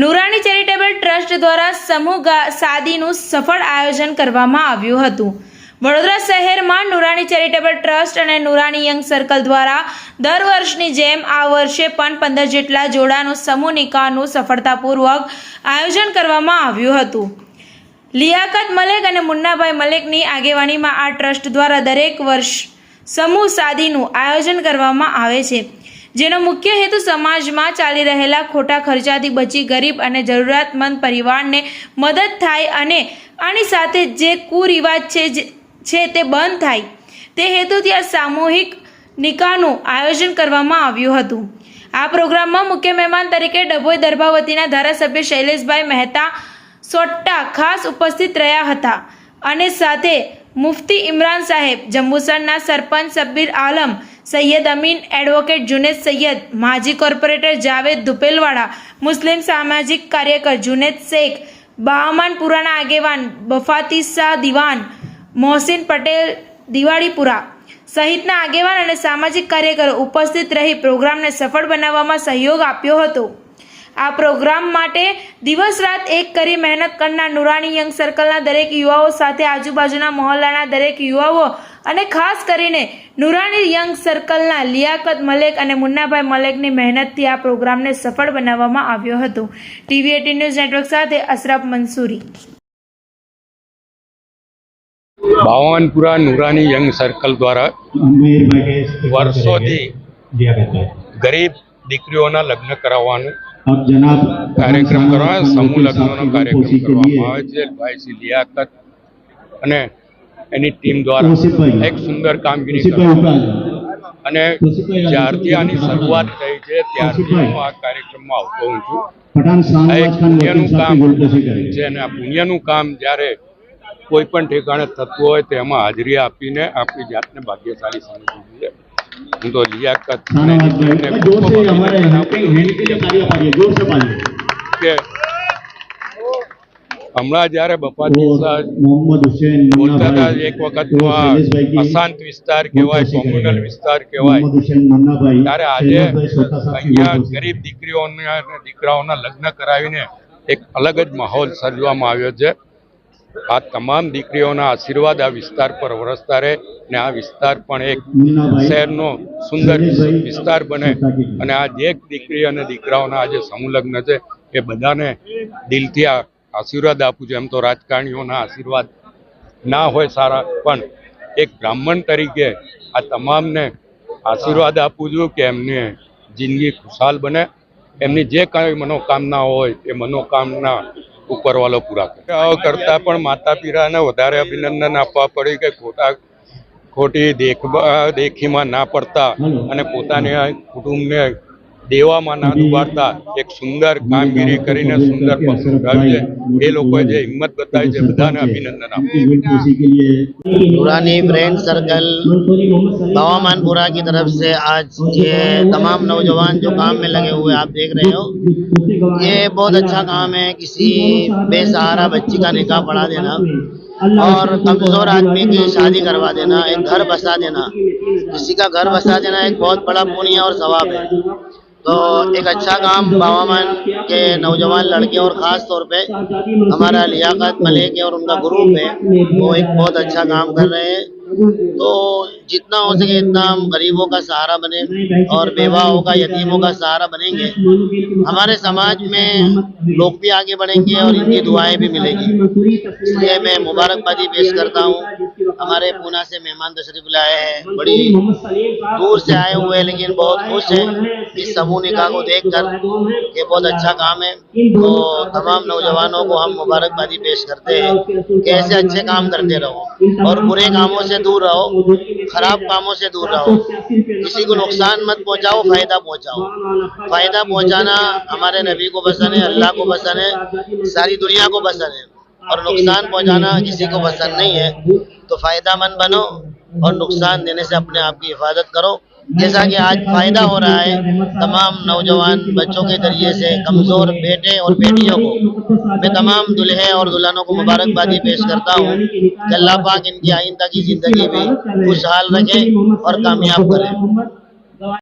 Noorani charitable trust દ્વારા સમૂહ સાદીનું સફળ આયોજન કરવામાં આવ્યું હતું. વડોદરા શહેરમાં નુરાણી ચેરિટેબલ ટ્રસ્ટ અને નુરાણી યંગ સર્કલ દ્વારા દર વર્ષની જેમ આ વર્ષે પણ પંદર જેટલા જોડાનું સમૂહ નિકાહનું સફળતાપૂર્વક આયોજન કરવામાં આવ્યું હતું. લિયાકત મલેક અને મુન્નાભાઈ મલેકની આગેવાનીમાં આ ટ્રસ્ટ દ્વારા દરેક વર્ષ સમૂહ સાદીનું આયોજન કરવામાં આવે છે. જેનો મુખ્ય હેતુ સમાજમાં ચાલી રહેલા ખોટા ખર્ચાથી બચી ગરીબ અને જરૂરિયાતમંદ પરિવારને મદદ થાય અને આની સાથે જે કુરિવાજ છે છે તે બંધ થાય. તે હેતુથી આ સામૂહિક નિકાહનું આયોજન કરવામાં આવ્યું હતું. આ પ્રોગ્રામમાં મુખ્ય મહેમાન તરીકે ડભોઈ દર્ભાવતીના ધારાસભ્ય શૈલેષભાઈ મહેતા સોટ્ટા ખાસ ઉપસ્થિત રહ્યા હતા અને સાથે મુફતી ઇમરાન સાહેબ, જંબુસરના સરપંચ સબ્બીર આલમ સૈયદ અમીન એડવોકેટ જુનેદ સૈયદ, માજી કોર્પોરેટર જાવેદ ધુપેલવાડા મુસ્લિમ સામાજિક કાર્યકર જુનેદ શેખ, બહામાનપુરાના આગેવાન બફાતીસા દિવાન, મોહસિન પટેલ દિવાળીપુરા સહિતના આગેવાન અને સામાજિક કાર્યકરો ઉપસ્થિત રહી પ્રોગ્રામને સફળ બનાવવામાં સહયોગ આપ્યો હતો. આ પ્રોગ્રામ માટે દિવસ રાત એક કરી મહેનત કરનાર નુરાણી યંગ સર્કલના દરેક યુવાઓ સાથે આજુબાજુના મહોલ્લાના દરેક યુવાઓ અને ખાસ કરીને નુરાની યંગ સર્કલના લિયાકત મલેક અને મુન્નાભાઈ મલેકની મહેનતથી આ પ્રોગ્રામને સફળ બનાવવામાં આવ્યો હતો. ટીવી એટીન ન્યૂઝ નેટવર્ક સાથે અશરફ મંસૂરી. બાવનપુરા નુરાની યંગ સર્કલ દ્વારા વર્ષોથી ગરીબ દીકરીઓના લગ્ન કરાવવાનું કાર્યક્રમ કરવા, સમૂહ લગ્નનો કાર્યક્રમ કરવામાં આવે છે. અને એની ટીમ દ્વારા એક સુંદર કામગીરી અને જ્યારથી આની શરૂઆત થઈ છે ત્યારથી હું આ કાર્યક્રમમાં આવતો હોઉં છું. આ એક પુણ્યનું કામ છે. અને આ પુણ્યનું કામ જ્યારે કોઈ પણ ઠેકાણે થતું હોય તેમાં હાજરી આપીને આપણી જાતને ભાગ્યશાળી સમજવું જોઈએ. હું તો લિયાકત કે હમણાં જયારે હુસેન બોલતા હતા એક વખત અશાંત વિસ્તાર કહેવાય કોમ્યુનલ વિસ્તાર કહેવાય. ત્યારે આજે અહીંયા ગરીબ દીકરીઓને અને દીકરાઓના લગ્ન કરાવીને એક અલગ જ માહોલ સર્જવામાં આવ્યો છે. આ તમામ દીકરીઓના આશીર્વાદ આ વિસ્તાર પર વરસતા રહે ને આ વિસ્તાર પણ એક શહેરનો સુંદર વિસ્તાર બને. અને આ જે દીકરી અને દીકરાઓના આજે સમૂહ લગ્ન છે એ બધાને દિલથી આ આશીર્વાદ આપું છું. એમ તો રાજકારણીઓના આશીર્વાદ ના હોય સારા, પણ એક બ્રાહ્મણ તરીકે આ તમામને આશીર્વાદ આપું છું કે એમને જિંદગી ખુશાલ બને. એમની જે કાંઈ મનોકામના હોય એ મનોકામના ઉપરવાલો પૂરા કરે. કરતાં પણ માતા પિતાને વધારે અભિનંદન આપવા પડે કે ખોટા, ખોટી દેખ દેખીમાં ના પડતા અને પોતાને કુટુંબને દેવામાં એક સુંદર કામગીરી કરીને સુંદર છે એ લોકોએ જે હિંમત બતાવી છે બધાને અભિનંદન ફ્રેન્ડ સર્કલ آج تمام نوجوان جو کام میں لگے ہوئے آپ دیکھ رہے ہو یہ بہت اچھا کام ہے کسی بے سہارا بچی کا نکاح پڑھا دینا اور کمزور آدمی کی شادی کروا دینا ایک گھر بسا دینا کسی کا گھر بسا دینا ایک بہت بڑا پنیہ اور ثواب ہے તો એક અચ્છા કામ પાવા کے نوجوان لڑکے اور خاص طور پہ ہمارا لیاقت ملک اور ان کا گروپ ہے، وہ ایک بہت اچھا کام کر رہے ہیں۔ تو جتنا ہو سکے اتنا ہم غریبوں کا سہارا بنے اور بیواؤں کا، یتیموں کا سہارا بنیں گے۔ ہمارے سماج میں لوگ بھی آگے بڑھیں گے اور ان کی دعائیں بھی ملیں گی۔ اس لیے میں مبارکبادی پیش کرتا ہوں۔ ہمارے پونا سے مہمان تشریف لائے ہیں، بڑی دور سے آئے ہوئے لیکن بہت خوش ہیں۔ اس سموہ نکاح کو دیکھ کر یہ بہت اچھا کام ہے تو تمام نوجوانوں کو ہم مبارکبادی پیش کرتے ہیں کہ ایسے اچھے کام کرتے رہو اور برے کاموں سے دور رہو، خراب کاموں سے دور رہو۔ کسی کو نقصان مت پہنچاؤ، فائدہ پہنچاؤ۔ فائدہ پہنچانا ہمارے نبی کو پسند ہے، اللہ کو پسند ہے، ساری دنیا کو پسند ہے۔ اور نقصان پہنچانا کسی کو پسند نہیں ہے۔ تو فائدہ مند بنو اور نقصان دینے سے اپنے آپ کی حفاظت کرو۔ جیسا کہ آج فائدہ ہو رہا ہے، تمام نوجوان بچوں کے ذریعے سے کمزور بیٹے اور بیٹیوں کو، میں تمام دلہے اور دلہنوں کو مبارکبادی پیش کرتا ہوں کہ اللہ پاک ان کی آئندہ کی زندگی بھی خوشحال رکھے اور کامیاب کرے۔